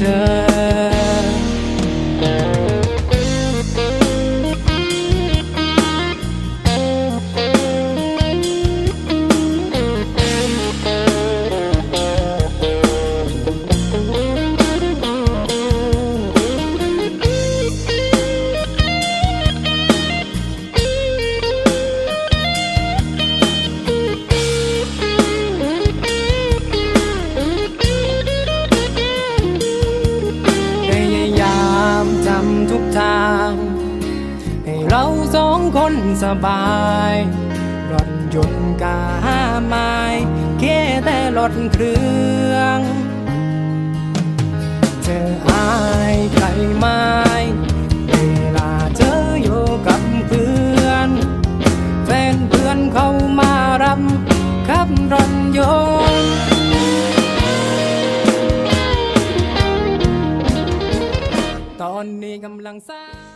มีำทุกทาง ให้เราสองคนสบายรถยนต์กาห้าไม้แค่แต่รถเครื่อง เธออายใครไหม้เวลาเธออยู่กับเพื่อน แฟนเพื่อนเขามารับขับรถ ตอนนี้กำลังสร้าง